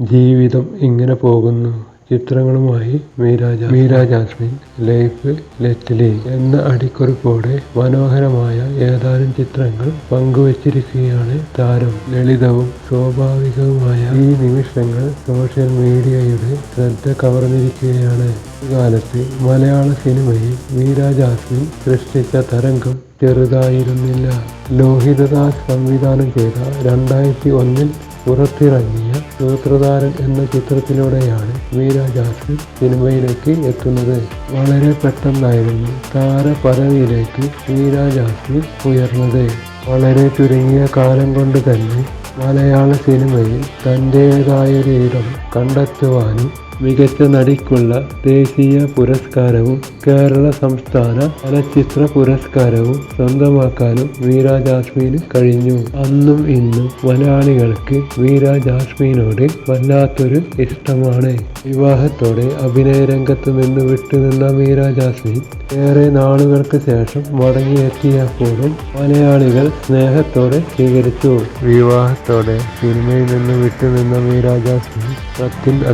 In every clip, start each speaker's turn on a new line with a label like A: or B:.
A: ജീവിതം ഇങ്ങനെ പോകുന്നു. ചിത്രങ്ങളുമായി മീരാജ മീരാ ജാസ്മിൻ ലൈഫ് ലെറ്റ്ലി എന്ന അടിക്കുറിപ്പോടെ മനോഹരമായ ഏതാനും ചിത്രങ്ങൾ പങ്കുവച്ചിരിക്കുകയാണ് താരം. ലളിതവും സ്വാഭാവികവുമായ ഈ നിമിഷങ്ങൾ സോഷ്യൽ മീഡിയയുടെ ശ്രദ്ധ കവർന്നിരിക്കുകയാണ്. കാലത്ത് മലയാള സിനിമയിൽ മീരാ ജാസ്മിൻ സൃഷ്ടിച്ച തരംഗം ചെറുതായിരുന്നില്ല. ലോഹിതദാസ് സംവിധാനം ചെയ്ത രണ്ടായിരത്തി ഒന്നിൽ പുറത്തിറങ്ങിയ സൂത്രധാരൻ എന്ന ചിത്രത്തിലൂടെയാണ് ജാസ്മിൻ സിനിമയിലേക്ക് എത്തുന്നത്. വളരെ പെട്ടെന്നായിരുന്നു താരപദവിയിലേക്ക് മീര ജാസ്മിൻ ഉയർന്നത്. വളരെ ചുരുങ്ങിയ കാലം കൊണ്ട് തന്നെ മലയാള സിനിമയിൽ തന്റേതായൊരു ഇടം കണ്ടെത്തുവാനും മികച്ച നടിക്കുള്ള ദേശീയ പുരസ്കാരവും കേരള സംസ്ഥാന ചലച്ചിത്ര പുരസ്കാരവും സ്വന്തമാക്കാനും വീര ജാസ്മിന് കഴിഞ്ഞു. അന്നും ഇന്നും മലയാളികൾക്ക് വീര ജാസ്മിനോട് വല്ലാത്തൊരു ഇഷ്ടമാണ്. വിവാഹത്തോടെ അഭിനയ രംഗത്ത് നിന്ന് വിട്ടുനിന്ന മീര ജാസ്മിൻ ഏറെ നാളുകൾക്ക് ശേഷം മടങ്ങിയെത്തിയപ്പോഴും മലയാളികൾ സ്നേഹത്തോടെ സ്വീകരിച്ചു. വിവാഹത്തോടെ സിനിമയിൽ നിന്ന് വിട്ടുനിന്ന മീര ജാസ്മിൻ സത്യൻ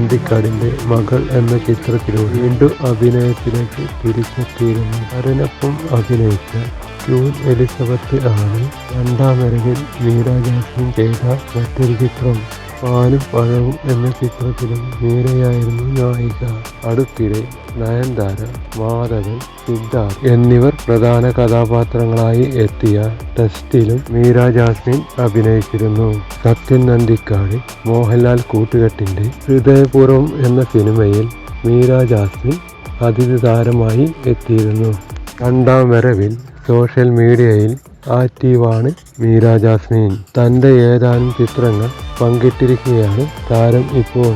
A: അന്തിക്കാടിന്റെ മകൾ എന്ന ചിത്രത്തിലൂടെ വീണ്ടും അഭിനയത്തിലേക്ക് തിരിച്ചെത്തിയിരുന്നു. അതിനൊപ്പം അഭിനയിച്ച ക്യൂൻ എലിസബത്ത് ആണ് രണ്ടാം വരവിൽ മീര ചെയ്ത മറ്റൊരു ചിത്രം. പാലും പഴവും എന്ന ചിത്രത്തിലും മീരയായിരുന്നു നായിക. അടുത്തിടെ നയൻതാര മാധവൻ സിദ്ധാർത്ഥ് എന്നിവർ പ്രധാന കഥാപാത്രങ്ങളായി എത്തിയ ടെസ്റ്റിലും മീര ജാസ്മിൻ അഭിനയിച്ചിരുന്നു. സത്യൻ നന്ദിക്കാട് മോഹൻലാൽ കൂട്ടുകെട്ടിന്റെ ഹൃദയപൂർവം എന്ന സിനിമയിൽ മീര ജാസ്മിൻ അതിഥി താരമായി എത്തിയിരുന്നു. രണ്ടാം വരവിൽ സോഷ്യൽ മീഡിയയിൽ ആക്റ്റീവാണ് മീര ജാസ്മിൻ. തന്റെ ഏതാനും ചിത്രങ്ങൾ പങ്കിട്ടിരിക്കുകയാണ് താരം ഇപ്പോൾ.